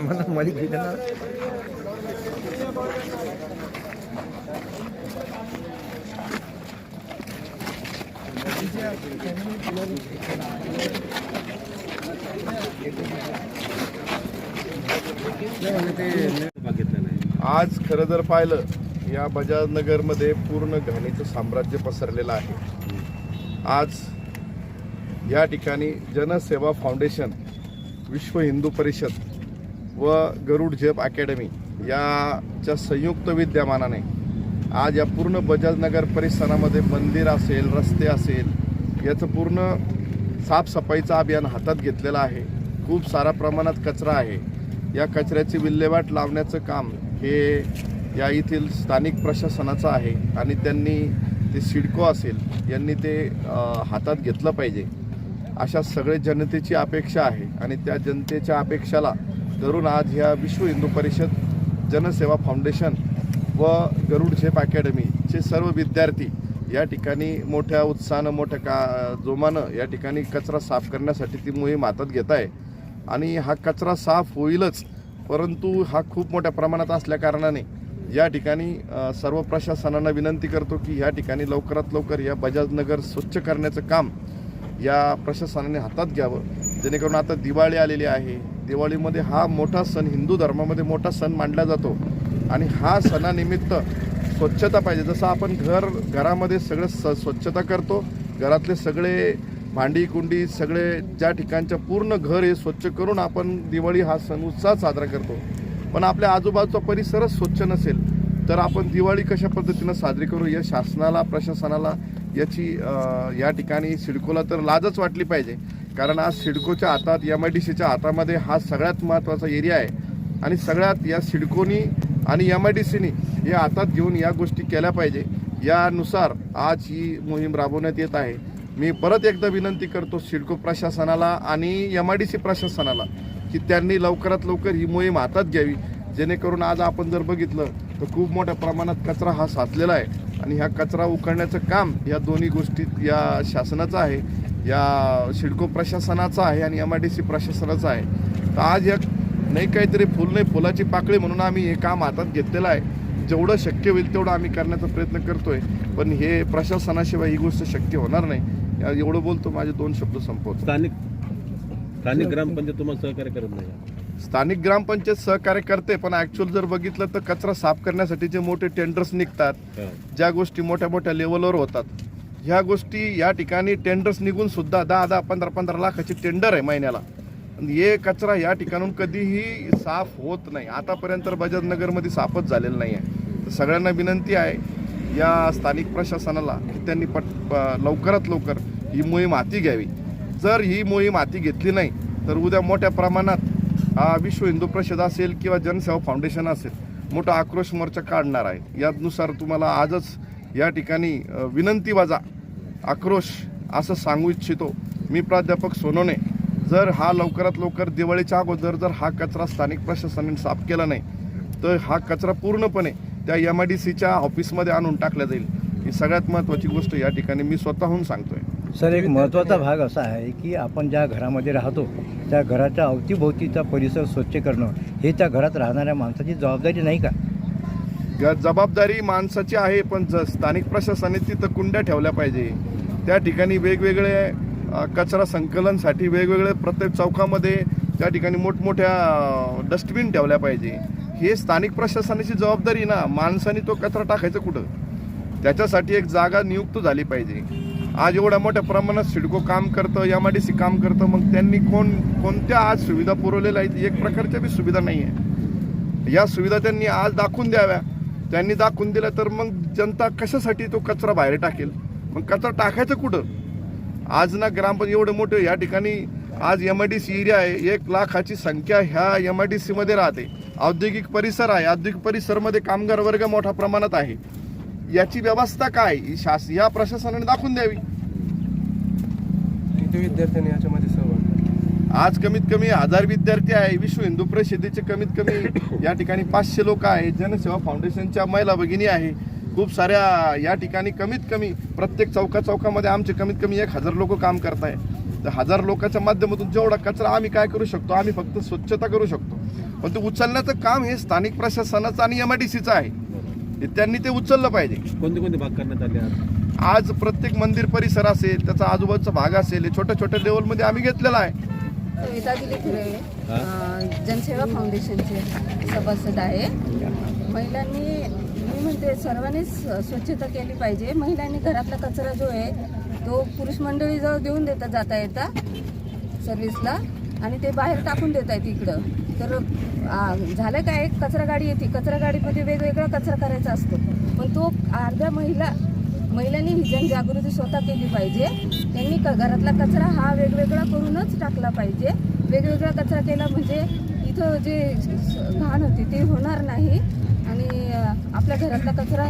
सामान मालिक भी नाही आज खरं जर पाहिलं या बजाजनगरमध्ये पूर्ण घाणीचं साम्राज्य पसरलेलं आहे. आज या ठिकाणी जनसेवा फाउंडेशन विश्व हिंदू परिषद व गरुड झेप अकॅडमी याच्या संयुक्त विद्यमानाने आज या पूर्ण बजाजनगर परिसरामध्ये मंदिर असेल रस्ते असेल याचं पूर्ण साफसफाईचं अभियान हातात घेतलेलं आहे. खूप सारा प्रमाणात कचरा आहे. या कचऱ्याची विल्हेवाट लावण्याचं काम हे या येथील स्थानिक प्रशासनाचं आहे आणि त्यांनी ते सिडको असेल यांनी ते हातात घेतलं पाहिजे. अशा सगळे जनतेची अपेक्षा आहे आणि त्या जनतेच्या अपेक्षाला धरून आज ह्या विश्व हिंदू परिषद जनसेवा फाउंडेशन व गरुड झेप अकॅडमीचे सर्व विद्यार्थी या ठिकाणी मोठ्या उत्साहानं मोठ्या का जोमानं या ठिकाणी कचरा साफ करण्यासाठी ती मोहीम हातात घेत आहे. आणि हा कचरा साफ होईलच परंतु हा खूप मोठ्या प्रमाणात असल्याकारणाने या ठिकाणी सर्व प्रशासनांना विनंती करतो की या ठिकाणी लवकरात लवकर या बजाजनगर स्वच्छ करण्याचं काम या प्रशासनाने हातात घ्यावं. जेणेकरून आता दिवाळी आलेली आहे. दिवाळीमध्ये हा मोठा सण हिंदू धर्मामध्ये मोठा सण मानला जातो. आणि हा सणानिमित्त स्वच्छता पाहिजे. जसं आपण घर घरामध्ये सगळं स स्वच्छता करतो. घरातले सगळे भांडी कुंडी सगळे ज्या ठिकाणच्या पूर्ण घर हे स्वच्छ करून आपण दिवाळी हा सण उत्साहात साजरा करतो. पण आपल्या आजूबाजूचा परिसरच स्वच्छ नसेल तर आपण दिवाळी कशा पद्धतीनं साजरी करू? या शासनाला प्रशासनाला याची या ठिकाणी सिडकोला तर लाजच वाटली पाहिजे. कारण आज सिडकोच्या हातात एम आय डी सीच्या हातामध्ये हा सगळ्यात महत्त्वाचा एरिया आहे. आणि सगळ्यात या सिडकोनी आणि एम आय डी सीनी हे हातात घेऊन या गोष्टी केल्या पाहिजे. यानुसार आज ही मोहीम राबवण्यात येत आहे. मी परत एकदा विनंती करतो सिडको प्रशासनाला आणि एम आय डी सी प्रशासनाला की त्यांनी लवकरात लवकर ही मोहीम हातात घ्यावी. जेणेकरून आज आपण जर बघितलं तर खूप मोठ्या प्रमाणात कचरा हा साचलेला आहे. आणि ह्या कचरा उकळण्याचं काम या दोन्ही गोष्टीत या शासनाचं आहे. या सिडको प्रशासनाचं आहे आणि एम आय डी सी प्रशासनाचं आहे. तर आज या नाही काहीतरी फुल नाही फुलाची पाकळी म्हणून आम्ही हे काम हातात घेतलेलं आहे. जेवढं शक्य होईल तेवढं आम्ही करण्याचा प्रयत्न करतोय. पण हे प्रशासनाशिवाय ही गोष्ट शक्य होणार नाही. एवढं बोलतो माझे दोन शब्द संपवतो. स्थानिक स्थानिक ग्रामपंचायत तुम्हाला सहकार्य करत नाही? स्थानिक ग्रामपंचायत सहकार्य करते पण ऍक्च्युअल जर बघितलं तर कचरा साफ करण्यासाठी जे मोठे टेंडर्स निघतात. ज्या गोष्टी मोठ्या मोठ्या लेवलवर होतात. ह्या गोष्टी या ठिकाणी टेंडर्स निघून सुद्धा दहा दहा पंधरा पंधरा लाखाची टेंडर आहे महिन्याला. हे कचरा या ठिकाणून कधीही साफ होत नाही. आतापर्यंत तर बजाजनगरमध्ये साफच झालेलं नाही आहे तर सगळ्यांना विनंती आहे या स्थानिक प्रशासनाला की त्यांनी पट प- लवकरात लवकर ही मोहीम हाती घ्यावी. जर ही मोहीम हाती घेतली नाही तर उद्या मोठ्या प्रमाणात हा विश्व हिंदू परिषद असेल किंवा जनसेवा फाउंडेशन असेल मोठा आक्रोश मोर्चा काढणार आहे. यानुसार तुम्हाला आजच या ठिकाणी विनंती वाजा आक्रोश असं सांगू इच्छितो. मी प्राध्यापक सोनोने जर हा लवकरात लवकर दिवाळीच्या अगोदर जर हा कचरा स्थानिक प्रशासनाने साफ केला नाही तर हा कचरा पूर्णपणे त्या एम आय डी सीच्या ऑफिसमध्ये आणून टाकला जाईल. ही सगळ्यात महत्त्वाची गोष्ट या ठिकाणी मी स्वतःहून सांगतोय. सर एक महत्त्वाचा भाग असा आहे की आपण ज्या घरामध्ये राहतो त्या घराच्या अवतीभोवतीचा परिसर स्वच्छ करणं हे त्या घरात राहणाऱ्या माणसाची जबाबदारी नाही का? जबाबदारी माणसाची आहे पण ज स्थानिक प्रशासनाने तिथं कुंड्या ठेवल्या पाहिजे. त्या ठिकाणी वेगवेगळे कचरा संकलनसाठी वेगवेगळे प्रत्येक चौकामध्ये त्या ठिकाणी मोठमोठ्या डस्टबिन ठेवल्या पाहिजे. हे स्थानिक प्रशासनाची जबाबदारी ना माणसाने तो कचरा टाकायचा कुठं? त्याच्यासाठी एक जागा नियुक्त झाली पाहिजे. आज एवढ्या मोठ्या प्रमाणात सिडको काम करतं एम आय डी सी काम करतं मग त्यांनी कोण कोणत्या आज सुविधा पुरवलेल्या आहेत? एक प्रकारच्या बी सुविधा नाही आहे या सुविधा त्यांनी आज दाखवून द्याव्या. त्यांनी दाखवून दिलं तर मग जनता कशासाठी तो कचरा बाहेर टाकेल? मग कचरा टाकायचं कुठं? आज ना ग्रामपंचायत एवढं मोठं या ठिकाणी आज M I D C area आहे. एक लाखाची संख्या ह्या एम आय डी सीमध्ये राहते. औद्योगिक परिसर आहे. औद्योगिक परिसरमध्ये कामगार वर्ग मोठ्या प्रमाणात आहे. याची व्यवस्था काय? ही शास या प्रशासनाने दाखवून द्यावी. किती विद्यार्थ्यांनी याच्यामध्ये आज कमीत कमी हजार विद्यार्थी आहे. विश्व हिंदू परिषदेचे कमीत कमी या ठिकाणी पाचशे लोक आहेत जनसेवा फाउंडेशनच्या महिला भगिनी आहे. खूप साऱ्या या ठिकाणी कमीत कमी प्रत्येक चौका चौकामध्ये आमचे कमीत कमी एक हजार लोक काम करत आहे तर हजार लोकांच्या माध्यमातून जेवढा कचरा आम्ही काय करू शकतो? आम्ही फक्त स्वच्छता करू शकतो. पण ते उचलण्याचं काम हे स्थानिक प्रशासनाचं आणि एम आय डी सीचं आहे. हे त्यांनी ते उचललं पाहिजे. कोणते कोणते भाग करण्यात आले आज? आज प्रत्येक मंदिर परिसर असेल त्याचा आजूबाजूचा भाग असेल हे छोट्या छोट्या लेवलमध्ये आम्ही घेतलेला आहे. सविता दिलीप हिरे हा? अं, जनसेवा फाउंडेशनचे सभासद आहे. महिलांनी मी म्हणते सर्वांनीच स्वच्छता केली पाहिजे. महिलांनी घरातला कचरा जो आहे तो पुरुष मंडळीजवळ देऊन देता जाता येता सर्व्हिसला आणि ते बाहेर टाकून देत आहेत इकडं. तर झालं काय? कचरा गाडी येते. कचरा गाडीमध्ये वेगवेगळा कचरा करायचा असतो. पण तो अर्ध्या महिला महिलांनी ही जनजागृती स्वतः केली पाहिजे. त्यांनी क घरातला कचरा हा वेगवेगळा करूनच टाकला पाहिजे. वेगवेगळा कचरा केला म्हणजे इथं जे घाण होती ते होणार नाही. आणि आपल्या घरातला कचरा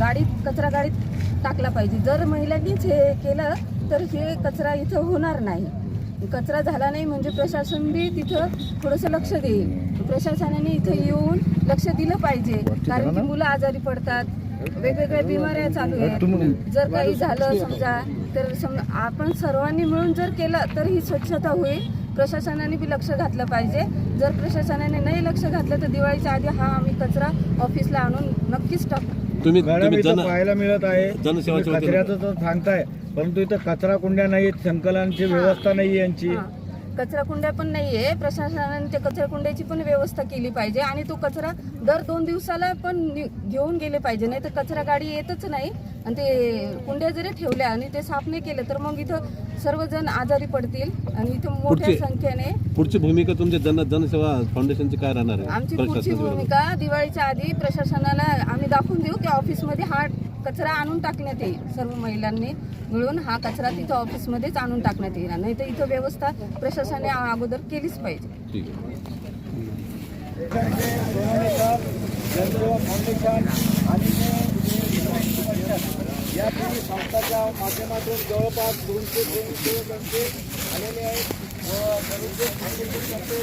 गाडीत कचरा गाडीत टाकला पाहिजे. जर महिलांनीच हे केलं तर हे कचरा इथं होणार नाही. कचरा झाला नाही म्हणजे प्रशासन बी तिथं थोडंसं लक्ष देईल. प्रशासनाने इथं येऊन लक्ष दिलं पाहिजे. कारण की मुलं आजारी पडतात. वेगवेगळ्या बिमाऱ्या चालू आहेत. जर काही झालं समजा तर समजा आपण सर्वांनी मिळून जर केलं तर ही स्वच्छता होईल. प्रशासनाने बी लक्ष घातलं पाहिजे. जर प्रशासनाने नाही लक्ष घातलं तर दिवाळीच्या आधी हा आम्ही कचरा ऑफिसला आणून नक्कीच टाकू. तुम्ही पाहायला मिळत आहे. कचऱ्याचं तर सांगताय परंतु इथं कचरा कुंड्या नाहीत संकलनाची व्यवस्था नाही यांची. हा. कचरा कुंड्या पण नाहीये. प्रशासनाने त्या कचरा कुंड्याची पण व्यवस्था केली पाहिजे आणि तो कचरा दर दोन दिवसाला पण घेऊन गेले पाहिजे. नाही तर कचरा गाडी येतच नाही. आणि ते कुंड्या जरी ठेवल्या आणि ते साफ नाही केलं तर मग इथं सर्वजण आजारी पडतील आणि इथं मोठ्या संख्येने पुढची भूमिका तुमच्या जन जनसेवा फाउंडेशनची काय राहणार आहे? आमची पुढची भूमिका दिवाळीच्या आधी प्रशासनाला आम्ही दाखवून देऊ की ऑफिसमध्ये हा कचरा आणून टाकण्यात येईल. सर्व महिलांनी मिळून हा कचरा तिथं ऑफिसमध्येच आणून टाकण्यात येईल. नाही तर इथं व्यवस्था प्रशासनाने अगोदर केलीच पाहिजे. ठीक आहे. जनसेवा फाउंडेशन आणि या तिन्ही संस्थाच्या माध्यमातून जवळपास दोनशे स्वयंसेवकांचे आलेले आहेत विद्यार्थी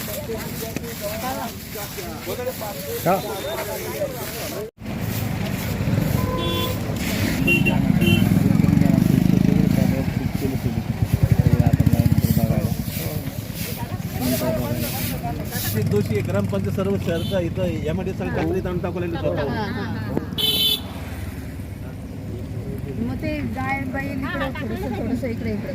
जवळपास वगैरे पाचशे ते दोषी आहे, ग्रामपंचायत सर्व शहरचा इथं यामध्ये सगळं कचरे आणून टाकलेले मग ते गाय बैल इकडे थोडंसं थोडंसं इकडे इकडे.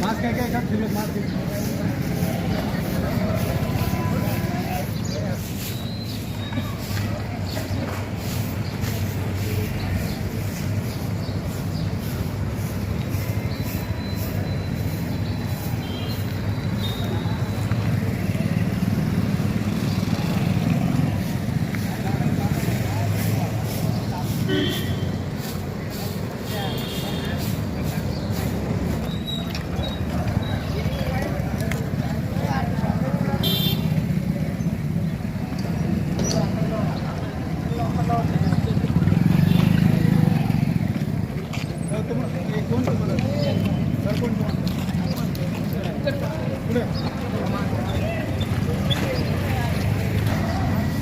मास्क काय काय का मास्क?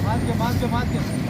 Mask mask mask